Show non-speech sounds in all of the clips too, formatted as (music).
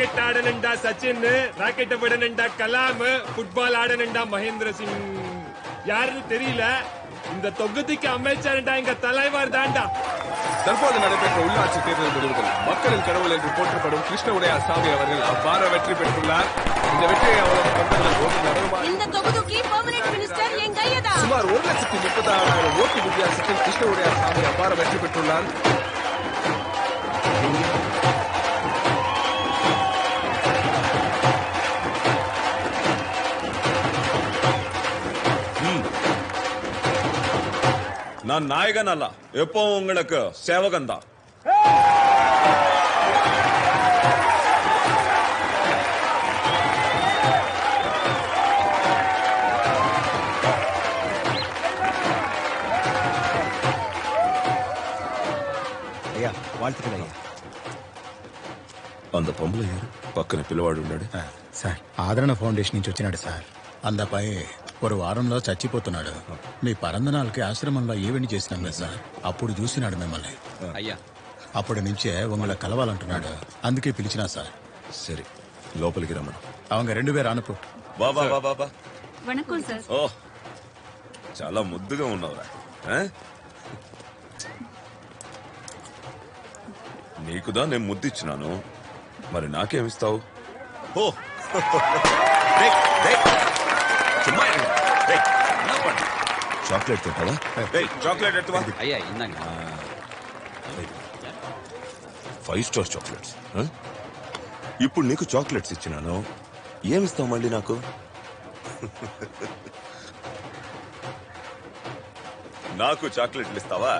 Cricket ஆடணுண்டா Sachin rocket விடணுண்டா Kalam football ஆடணுண்டா மகேந்திர சிங் யாருன்னு தெரியல. இந்த தொகுதிக்கு அமைச்சர்டா எங்க தலைவர் தான்டா தற்போது நடைபெற்ற உள்ளாட்சி தேர்தல் முடிவுகள் மக்களின் கடவுள் என்று போற்றப்படும் கிருஷ்ண உடையார் சாமி அவர்கள் அவ்வாறு வெற்றி பெற்றுள்ளார். இந்த வெற்றியை அவரது தொண்டர்கள் இந்த தொகுதிக்கு பர்மனெண்ட் மினிஸ்டர் என் கையதா? சுமார் ஒரு லட்சத்தி முப்பத்தாறாயிரம் ஓட்டு வித்தியாசத்தில் கிருஷ்ண உடையார் சாமி அவ்வாறு வெற்றி பெற்றுள்ளார். நான் நாயகன் அல்ல எப்பவும் உங்களுக்கு சேவகன் தான் అయ్యా வாழ்த்துக்கள் అయ్యా அந்த பொம்பளை யாரு పక్కన పిల్లవాడు ఉన్నాడు సార్ ఆదరణ ఫౌండేషన్ నుంచి వచ్చినాడు సార్ అందపై ఒక వారంలో చచ్చిపోతున్నాడు. మీ పరందనాలకి ఆశ్రమంలో ఈవెంట్ చేసినాం కదా సార్. అప్పుడు చూసినాడు మిమ్మల్ని. అయ్యా. అప్పటి నుంచే ఉమ్మల కలవాలంటున్నాడు. అందుకే పిలిచినా సార్. సరే లోపలికి రమ్మను. అవంగ రెండు పేరు అనుపు బాబా బాబా బా வணக்கம் ఓ చాలా ముద్దుగా ఉన్నావురా. నీకుదా నేను ముద్దిచ్చినాను మరి నాకేమిస్తావు? ఓ. (laughs) చాక్లెట్ తింటావా చాక్లెట్ ఎత్తువా? అయ్యా ఇందాక. Five star chocolates? ఇప్పుడు నీకు చాక్లెట్స్ ఇచ్చినాను. ఏమిస్తావు మళ్ళీ నాకు? నాకు చాక్లెట్లు ఇస్తావా?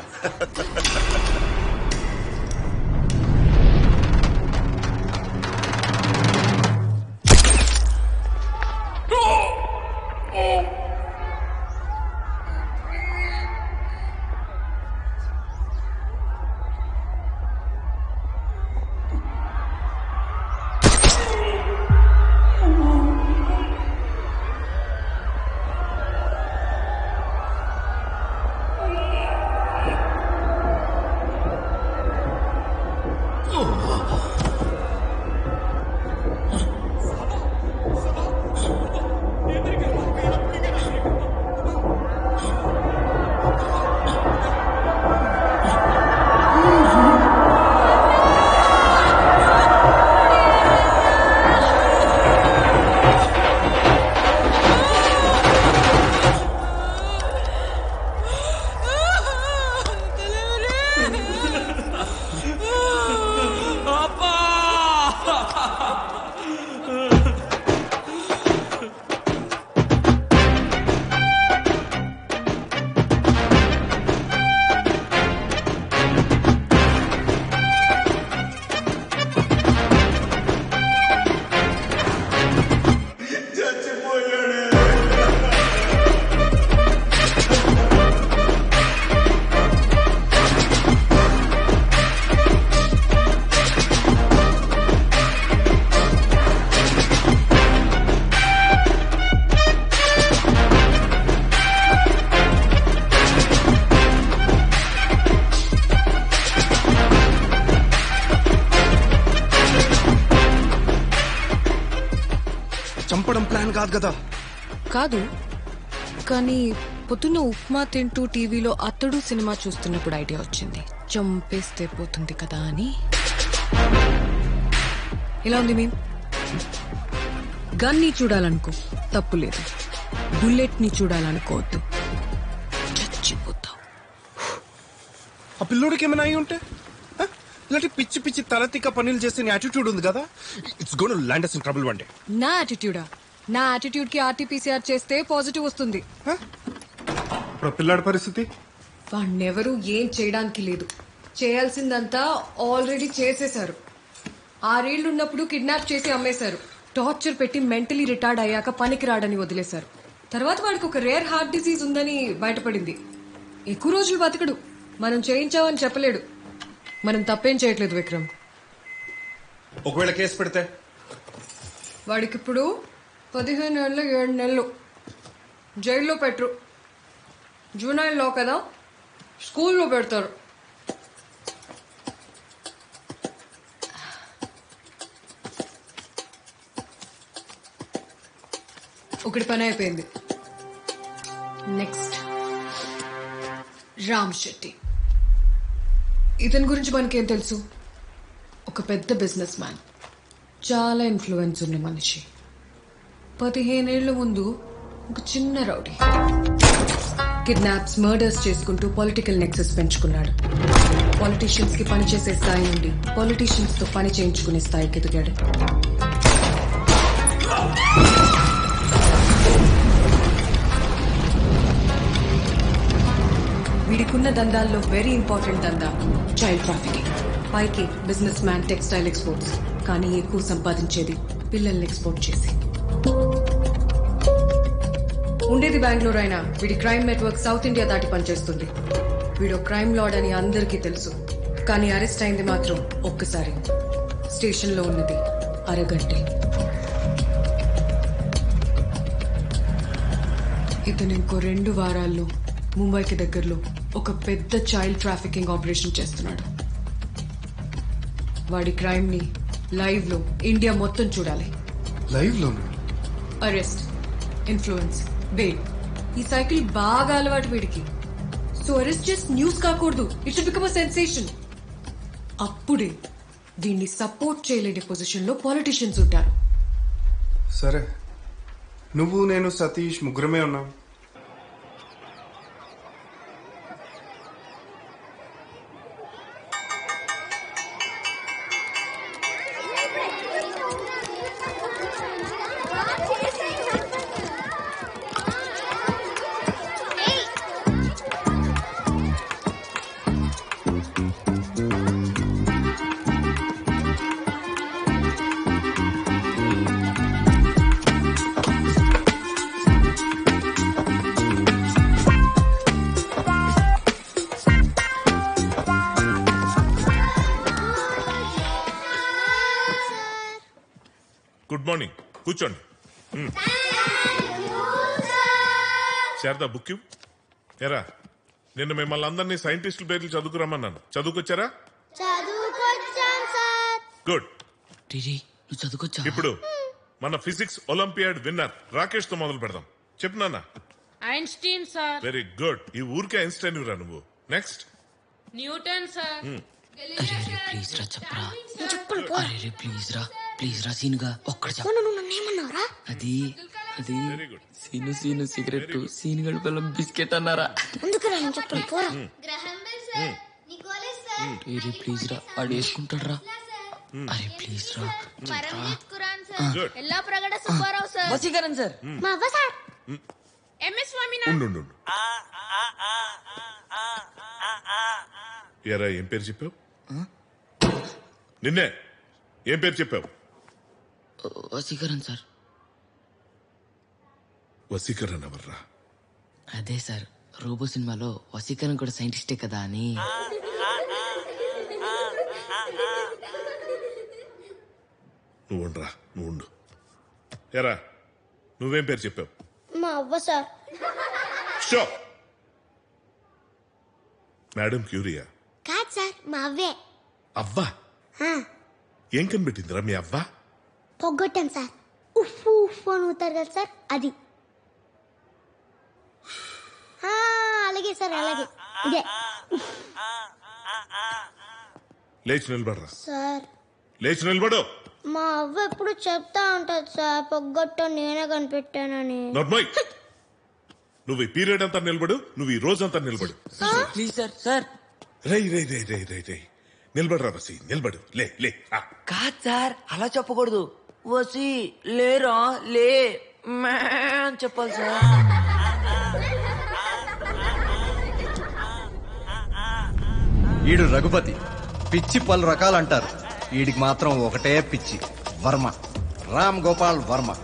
కాదు కదా. కాదు కానీ పొద్దున్న ఉప్మా తింటూ టీవీలో అతడు సినిమా చూస్తున్నప్పుడు ఐడియా వచ్చింది. చంపేస్తే పోతుంది కదా అని. ఎలా ఉంది మేము? గన్ని చూడాలనుకో తప్పు లేదు. బుల్లెట్ని చూడాలనుకోవద్దు. చచ్చిపోతావు. ఆ పిల్లోడికి ఏమైనా అయి ఉంటే? ఇలాంటి పిచ్చి పిచ్చి తలతిక్క పనులు చేసే యాటిట్యూడ్ ఉంది కదా? It's gonna land us in trouble one day నా యాటిట్యూడా నా యాటిట్యూడ్కి ఆర్టీపీసీఆర్ చేస్తే పాజిటివ్ వస్తుంది. ఇప్పుడు పిల్లాడి పరిస్థితి? వాణ్ణెవరూ ఏం చేయడానికి లేదు. చేయాల్సిందంతా ఆల్రెడీ చేసేశారు. ఆరేళ్ళున్నప్పుడు కిడ్నాప్ చేసి అమ్మేశారు. టార్చర్ పెట్టి మెంటలీ రిటైర్డ్ అయ్యాక పనికి రాడని వదిలేశారు. తర్వాత వాడికి ఒక రేర్ హార్ట్ డిసీజ్ ఉందని బయటపడింది. ఎక్కువ రోజులు బతకడు. మనం చేయించామని చెప్పలేడు. మనం తప్పేం చేయట్లేదు విక్రమ్. ఒకవేళ కేసు పెడితే? వాడికిప్పుడు పదిహేను ఏళ్ళు ఏడు నెలలు. జైల్లో పెట్టరు. జూనైల్లో కదా స్కూల్లో పెడతారు. ఒకటి పని అయిపోయింది. నెక్స్ట్ రామ్ శెట్టి. ఇతని గురించి మనకేం తెలుసు? ఒక పెద్ద బిజినెస్ మ్యాన్. చాలా ఇన్ఫ్లుయెన్స్ ఉన్న మనిషి. పదిహేనేళ్ళ ముందు ఒక చిన్న రౌడీ కిడ్నాప్స్ మర్డర్స్ చేసుకుంటూ పొలిటికల్ నెక్సెస్ పెంచుకున్నాడు. పాలిటీషియన్స్కి పనిచేసే స్థాయి నుండి పాలిటీషియన్స్తో పని చేయించుకునే స్థాయికి ఎదిగాడు. వీడికున్న దందాల్లో వెరీ ఇంపార్టెంట్ దందా చైల్డ్ ట్రాఫికింగ్. పైకి బిజినెస్ మ్యాన్ టెక్స్టైల్ ఎక్స్పోర్ట్స్ కానీ ఎక్కువ సంపాదించేది పిల్లల్ని ఎక్స్పోర్ట్ చేసి. ఉండేది బెంగళూరు అయినా వీడి క్రైమ్ నెట్వర్క్ సౌత్ ఇండియా దాటి పనిచేస్తుంది. వీడు క్రైమ్ లార్డ్ అని అందరికీ తెలుసు. కానీ అరెస్ట్ అయింది మాత్రం ఒక్కసారి. స్టేషన్లో ఉన్నది అరగంటే. ఇతను ఇంకో రెండు వారాల్లో ముంబైకి దగ్గరలో ఒక పెద్ద చైల్డ్ ట్రాఫికింగ్ ఆపరేషన్ చేస్తున్నాడు. వాడి క్రైమ్ని లైవ్లో ఇండియా మొత్తం చూడాలి. లైవ్ లోను అరెస్ట్ ఇన్ఫ్లుయెన్స్ బెయిల్ ఈ సైకిల్ బాగా అలవాటు వీడికి. సో అరెస్ట్ జస్ట్ న్యూస్ కాకూడదు. It should become a sensation అప్పుడే దీన్ని సపోర్ట్ చేయలేని పొజిషన్లో పాలిటిషియన్స్ ఉంటారు. సరే. నువ్వు నేను సతీష్ ముగ్గురమే ఉన్నాం. మార్నింగ్. కూర్చోండి. శారదా బుక్. ఎరా నిన్న మిమ్మల్ని అందరినీ సైంటిస్టుల పేర్లు చదువుకురమ్మన్నాను. చదువుకొచ్చారా? చదువుకొచ్చాం సార్. గుడ్. టీజీ నువ్వు చదువుకొచ్చా ఇప్పుడు మన ఫిజిక్స్ ఒలింపియాడ్ విన్నర్ రాకేష్తో మొదలు పెడదాం. చెప్పు నాన్న. Einstein sir. Very good. ఈ ఊరికే ఐన్స్టైన్ రా నువ్వు. నెక్స్ట్. Newton sir. ప్లీజ్ రా చెప్పరా. రే ప్లీజ్ రా. ప్లీజ్ రా సీనుగా. ఒక్కడ ఏమన్నావురా? అది అది very good scene scene cigarette scene గడి పిల్లం బిస్కెట్ అన్నారా? అందుకు నేను చెప్పను పోరా. రే రే ప్లీజ్ రా వాడు వేసుకుంటాడు రా అరే ప్లీజ్ రా Yellapragada Subbarao sir. Vaseegaran sir. మా అవ్వ సార్. ఎంఎస్ స్వామి. ఎరా ఏం పేరు చెప్పావు? నిన్నే ఏం పేరు చెప్పావు? వసీకరణ్ సార్. వసీకరణ ఎవర్రా? అదే సార్ రోబో సినిమాలో వసీకరణ్ కూడా సైంటిస్టే కదా అని. నువ్వు ఉండరా నువ్వు ఉండు. ఎరా నువ్వేం పేరు చెప్పావు? మా అవ్వ సార్. షో! మేడం క్యూరియా? కాదు సార్ మా అవ్వే. అవ్వా? ఏం కనిపెట్టిందిరా మీ అవ్వ? పొగ్గొట్టాం సార్. ఉఫ్ ఉఫ్ అని ఊతారు కదా సార్ అది. ఆ, అలాగే సార్ అలాగే. ఇదే. లేచి నిలబడరా. సార్. లేచి నిలబడు. మా అవ్వ ఎప్పుడు చెప్తా ఉంటది సార్ పొగ్గొట్ట నేనే కనిపెట్టానని. నోర్మోయ్. నువ్వు ఈ పీరియడ్ అంతా నిలబడు నువ్వు ఈ రోజంతా నిలబడు. Please sir sir. రై రై రై రై రై రై నిలబడరా బసి నిలబడు. లే లే ఆ. కాదు సార్ అలా చెప్పకూడదు. వసి లేరా లే మ్యా అని చెప్పాలి సార్ ఈడు రఘుపతి. పిచ్చి పలు రకాలంటారు. వీడికి మాత్రం ఒకటే పిచ్చి. వర్మ. రామ్ గోపాల్ వర్మ.